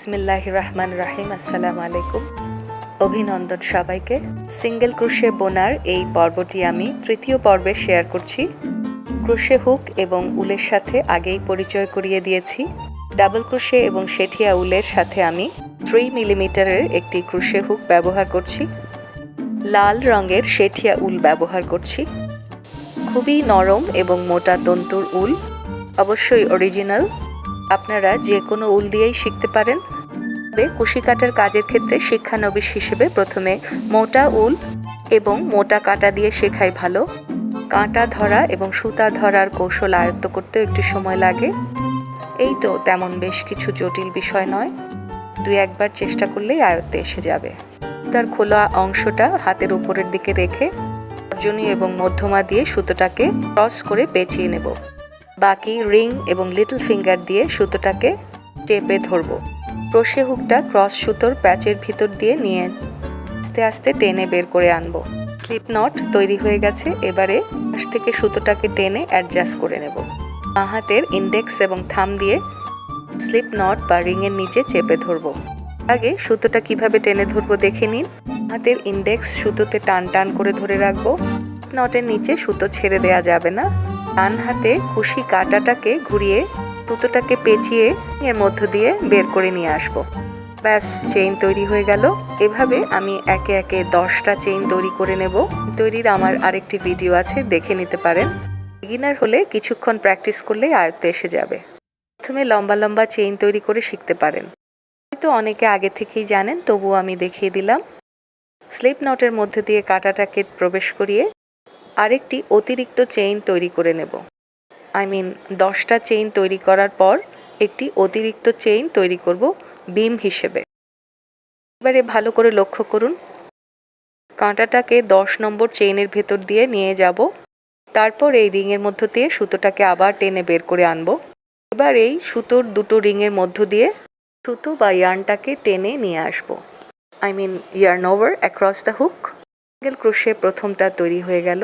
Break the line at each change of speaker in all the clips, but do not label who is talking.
বিসমিল্লাহ রহমান রাহিম আসসালামু আলাইকুম অভিনন্দন সবাইকে। সিঙ্গেল ক্রুশে বোনার এই পর্বটি আমি তৃতীয় পর্বে শেয়ার করছি। ক্রুশে হুক এবং উলের সাথে আগেই পরিচয় করিয়ে দিয়েছি। ডাবল ক্রুশে এবং শেঠিয়া উলের সাথে আমি থ্রি মিলিমিটারের একটি ক্রুশে হুক ব্যবহার করছি। লাল রঙের শেঠিয়া উল ব্যবহার করছি। খুবই নরম এবং মোটা তন্তুর উল। অবশ্যই অরিজিনাল আপনারা যে কোনো উল দিয়েই শিখতে পারেন। তবে কুশি কাটার কাজের ক্ষেত্রে শিক্ষানবিশ হিসেবে প্রথমে মোটা উল এবং মোটা কাটা দিয়ে শেখাই ভালো। কাঁটা ধরা এবং সুতা ধরার কৌশল আয়ত্ত করতেও একটু সময় লাগে। এই তো তেমন বেশ কিছু জটিল বিষয় নয়। দুই একবার চেষ্টা করলেই আয়ত্তে এসে যাবে। তার খোলা অংশটা হাতের উপরের দিকে রেখে তর্জনী এবং মধ্যমা দিয়ে সুতোটাকে ক্রস করে পেঁচিয়ে নেব। বাকি রিং এবং লিটল ফিঙ্গার দিয়ে সুতোটাকে চেপে ধরবো। ক্রোশে হুকটা ক্রস সুতোর প্যাচের ভিতর দিয়ে নিয়ে আস্তে আস্তে টেনে বের করে আনব। স্লিপ নট তৈরি হয়ে গেছে, এবারে পাশ থেকে সুতোটাকে টেনে অ্যাডজাস্ট করে নেব। বাঁ হাতের ইন্ডেক্স এবং থাম দিয়ে স্লিপ নট বা রিংয়ের নিচে চেপে ধরবো। আগে সুতোটা কীভাবে টেনে ধরবো দেখে নিন। হাতের ইন্ডেক্স সুতোতে টান টান করে ধরে রাখব। নটের নিচে সুতো ছেড়ে দেয়া যাবে না। ডান হাতে কুশি কাটাটাকে ঘুরিয়ে সুতোটাকে পেঁচিয়ে এর মধ্য দিয়ে বের করে নিয়ে আসব। ব্যাস চেইন তৈরি হয়ে গেল। এভাবে আমি একে একে দশটা চেইন তৈরি করে নেব। তৈরির আমার আরেকটি ভিডিও আছে, দেখে নিতে পারেন। বিগিনার হলে কিছুক্ষণ প্র্যাকটিস করলেই আয়ত্তে এসে যাবে। প্রথমে লম্বা লম্বা চেইন তৈরি করে শিখতে পারেন। হয়তো অনেকে আগে থেকেই জানেন, তবুও আমি দেখিয়ে দিলাম। স্লিপ নটের মধ্যে দিয়ে কাটাটাকে প্রবেশ করিয়ে আরেকটি অতিরিক্ত চেইন তৈরি করে নেব। আই মিন দশটা চেইন তৈরি করার পর একটি অতিরিক্ত চেইন তৈরি করব বিম হিসেবে। এবারে ভালো করে লক্ষ্য করুন। কাঁটাটাকে দশ নম্বর চেইনের ভেতর দিয়ে নিয়ে যাব। তারপর এই রিংয়ের মধ্য দিয়ে সুতোটাকে আবার টেনে বের করে আনব। এবার এই সুতোর দুটো রিংয়ের মধ্য দিয়ে সুতো বা ইয়ার্নটাকে টেনে নিয়ে আসব। I mean yarn over across the hook single crochet প্রথমটা তৈরি হয়ে গেল।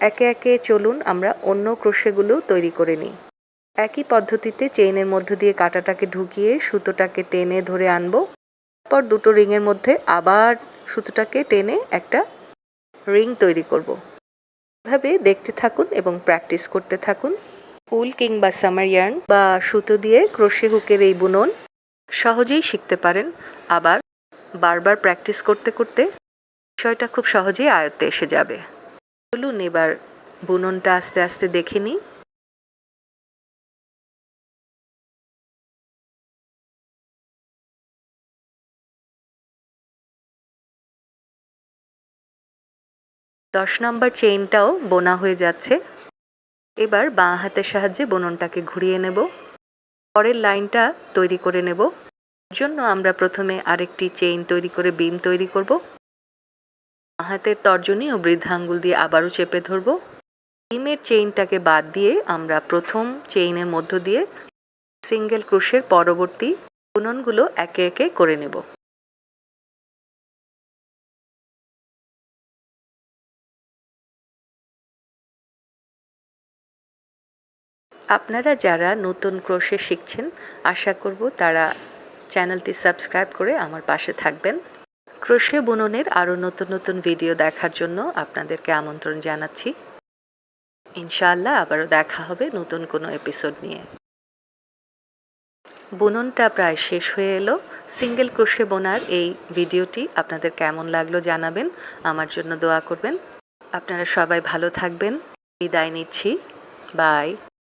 একে একে চলুন আমরা অন্য ক্রোশেগুলো তৈরি করে নিই। একই পদ্ধতিতে চেইনের মধ্য দিয়ে কাঁটাটাকে ঢুকিয়ে সুতোটাকে টেনে ধরে আনব। তারপর দুটো রিংয়ের মধ্যে আবার সুতোটাকে টেনে একটা রিং তৈরি করব। এভাবে দেখতে থাকুন এবং প্র্যাকটিস করতে থাকুন। উল কিংবা সামার ইয়ার্ন বা সুতো দিয়ে ক্রোশে হুকের এই বুনন সহজেই শিখতে পারেন। আবার বারবার প্র্যাকটিস করতে করতে বিষয়টা খুব সহজেই আয়ত্তে এসে যাবে। চলুন এবার বুননটা আস্তে আস্তে দেখে নিই। দশ নম্বর চেইনটাও বোনা হয়ে যাচ্ছে। এবার বাঁ হাতের সাহায্যে বুননটাকে ঘুরিয়ে নেব। পরের লাইনটা তৈরি করে নেব। জন্য আমরা প্রথমে আরেকটি চেইন তৈরি করে বিম তৈরি করব। হাতের তর্জনী ও বৃদ্ধাঙ্গুল দিয়ে আবারও চেপে ধরব। ডিমের চেইনটাকে বাদ দিয়ে আমরা প্রথম চেইনের মধ্য দিয়ে সিঙ্গেল ক্রোশের পরবর্তী বুননগুলো একে একে করে নেব। আপনারা যারা নতুন ক্রোশে শিখছেন, আশা করব তারা চ্যানেলটি সাবস্ক্রাইব করে আমার পাশে থাকবেন। ক্রোশে বুননের আরও নতুন নতুন ভিডিও দেখার জন্য আপনাদেরকে আমন্ত্রণ জানাচ্ছি। ইনশাআল্লাহ আবারও দেখা হবে নতুন কোনো এপিসোড নিয়ে। বুননটা প্রায় শেষ হয়ে এলো। সিঙ্গেল ক্রোশে বোনার এই ভিডিওটি আপনাদের কেমন লাগল জানাবেন, আমার জন্য দোয়া করবেন। আপনারা সবাই ভালো থাকবেন। বিদায় নিচ্ছি। বাই।